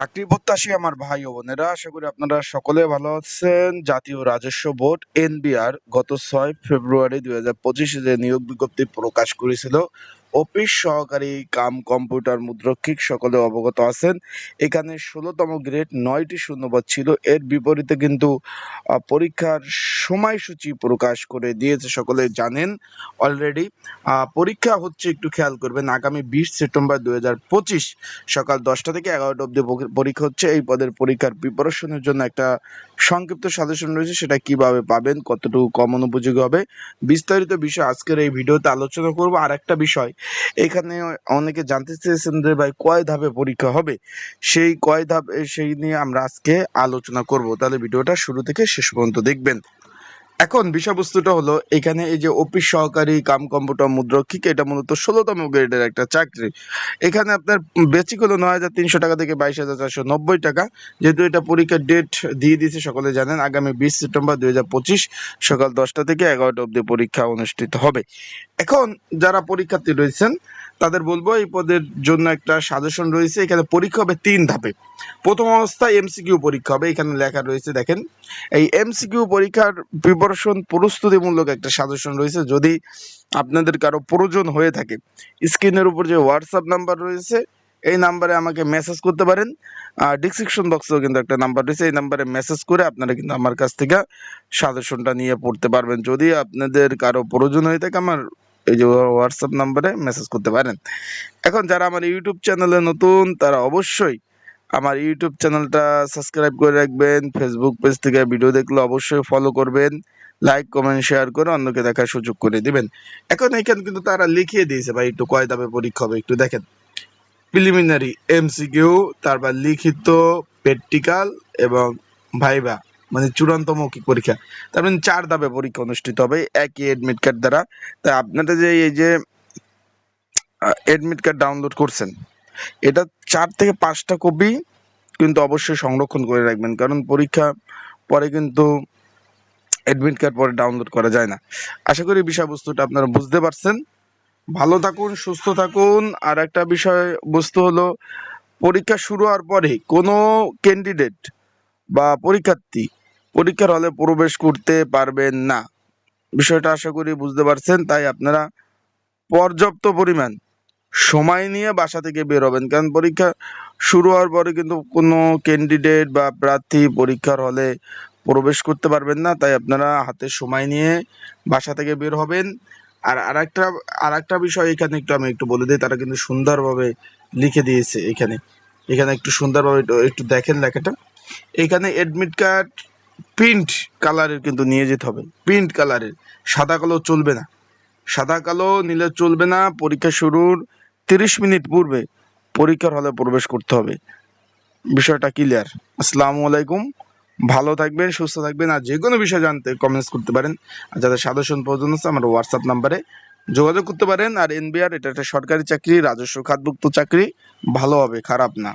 চাকরি প্রত্যাশী আমার ভাই ও বোনেরা। আশা করি আপনারা সকলে ভালো আছেন। জাতীয় রাজস্ব বোর্ড, এনবিআর, গত ছয় ফেব্রুয়ারি দুই হাজার পঁচিশে যে নিয়োগ বিজ্ঞপ্তি প্রকাশ করেছিল অফিস সহকারী কাম কম্পিউটার মুদ্রক্ষিক সকলে অবগত আছেন। এখানে ষোলোতম গ্রেড নয়টি শূন্যপদ ছিল। এর বিপরীতে কিন্তু পরীক্ষার সময়সূচি প্রকাশ করে দিয়েছে সকলে জানেন অলরেডি। পরীক্ষা হচ্ছে একটু খেয়াল করবেন, আগামী বিশ সেপ্টেম্বর দুই হাজার পঁচিশ সকাল দশটা থেকে এগারোটা অবধি পরীক্ষা হচ্ছে। এই পদের পরীক্ষার প্রিপারেশনের জন্য একটা সংক্ষিপ্ত সাজেশন রয়েছে, সেটা কীভাবে পাবেন, কতটুকু কমন উপযোগী হবে। বিস্তারিত বিষয় আজকের এই ভিডিওতে আলোচনা করব। আর একটা বিষয় এখানে অনেকে জানতে চেয়েছেন যে ভাই কয় ধাপে পরীক্ষা হবে? সেই কয় ধাপ, সেই নিয়ে আমরা আজকে আলোচনা করব। তাহলে ভিডিওটা শুরু থেকে শেষ পর্যন্ত দেখবেন। এখন বিষয়বস্তুটা হলো, এখানে এই যে অফিস সহকারী, কাম কম্পিউটার মুদ্রক্ষিক এটা মূলত ষোলোতম গ্রেডের একটা চাকরি। এখানে আপনার বেসিক হলো নয় হাজার তিনশো টাকা থেকে বাইশ হাজার চারশো নব্বই টাকা। যেহেতু এটা পরীক্ষার ডেট দিয়ে দিয়েছে, সকলে জানেন, আগামী বিশ সেপ্টেম্বর দুই হাজার পঁচিশ সকাল দশটা থেকে এগারোটা অবধি পরীক্ষা অনুষ্ঠিত হবে। এখন যারা পরীক্ষার্থী রয়েছেন, তাদের বলব এই পদের জন্য একটা সাজেশন রয়েছে। এখানে পরীক্ষা হবে তিন ধাপে। প্রথম অবস্থায় এমসিকিউ পরীক্ষা হবে। এখানে লেখা রয়েছে, দেখেন, এই এমসিকিউ পরীক্ষার প্রিপারেশন প্রস্তুতিমূলক একটা সাজেশন রয়েছে। যদি আপনাদের কারও প্রয়োজন হয়ে থাকে, স্ক্রিনের উপর যে হোয়াটসঅ্যাপ নাম্বার রয়েছে, এই নাম্বারে আমাকে মেসেজ করতে পারেন। আর ডিসক্রিপশন বক্সেও কিন্তু একটা নাম্বার রয়েছে, এই নাম্বারে মেসেজ করে আপনারা কিন্তু আমার কাছ থেকে সাজেশনটা নিয়ে পড়তে পারবেন। যদি আপনাদের কারও প্রয়োজন হয়ে থাকে, আমার এই যে হোয়াটসঅ্যাপ নাম্বারে মেসেজ করতে পারেন। এখন যারা আমার ইউটিউব চ্যানেলে নতুন, তারা অবশ্যই আমার ইউটিউব চ্যানেলটা সাবস্ক্রাইব করে রাখবেন। ফেসবুক পেজ থেকে ভিডিও দেখলে অবশ্যই ফলো করবেন। লাইক কমেন্ট শেয়ার করে অন্যকে দেখার সুযোগ করে দিবেন। এখন এখানে কিন্তু তারা লিখিয়ে দিয়েছে, ভাই, একটু কয় ধাপে পরীক্ষা হবে একটু দেখেন। প্রিলিমিনারি এমসিকিউ তারপর লিখিত প্র্যাকটিক্যাল এবং ভাইবা মানে চূড়ান্ত মৌখিক পরীক্ষা। তার মানে চার ধাপে পরীক্ষা অনুষ্ঠিত হবে, একই এডমিট কার্ড দ্বারা। তা আপনারা যে এই যে এডমিট কার্ড ডাউনলোড করছেন, এটা চার থেকে পাঁচটা কপি কিন্তু অবশ্যই সংরক্ষণ করে রাখবেন। কারণ পরীক্ষা পরে কিন্তু অ্যাডমিট কার্ড পরে ডাউনলোড করা যায় না। আশা করি বিষয়বস্তুটা আপনারা বুঝতে পারছেন। ভালো থাকুন, সুস্থ থাকুন। আর একটা বিষয় বস্তু হলো, পরীক্ষা শুরু হওয়ার পরে কোনো ক্যান্ডিডেট বা পরীক্ষার্থী পরীক্ষার হলে প্রবেশ করতে পারবেন না। বিষয়টা আশা করি বুঝতে পারছেন, তাই আপনারা পর্যাপ্ত পরিমাণ সময় নিয়ে বাসা থেকে বের হবেন। কারণ পরীক্ষা শুরু হওয়ার পরে কিন্তু কোনো ক্যান্ডিডেট বা প্রার্থী পরীক্ষার হলে প্রবেশ করতে পারবেন না, তাই আপনারা হাতে সময় নিয়ে বাসা থেকে বের হবেন। আর আরেকটা আরেকটা বিষয় এখানে একটু আমি একটু বলে দিই, তারা কিন্তু সুন্দরভাবে লিখে দিয়েছে এখানে। এখানে একটু সুন্দরভাবে একটু- দেখেন লেখাটা। এখানে অ্যাডমিট কার্ড প্রিন্ট কালারের কিন্তু নিয়ে যেতে হবে। প্রিন্ট কালারের সাদা কালো চলবে না। সাদা কালো নিলে চলবে না, পরীক্ষা শুরুর তিরিশ মিনিট পূর্বে পরীক্ষার হলে প্রবেশ করতে হবে। বিষয়টা ক্লিয়ার আসসালামু আলাইকুম। ভালো থাকবেন, সুস্থ থাকবেন, আর যে কোনো বিষয় জানতে কমেন্টস করতে পারেন। আর যাদের সাদর্শন প্রয়োজন আছে, আমার হোয়াটসঅ্যাপ নাম্বারে যোগাযোগ করতে পারেন। আর এনবিআর এটা একটা সরকারি চাকরি, রাজস্ব খাতভুক্ত চাকরি, ভালো হবে, খারাপ না।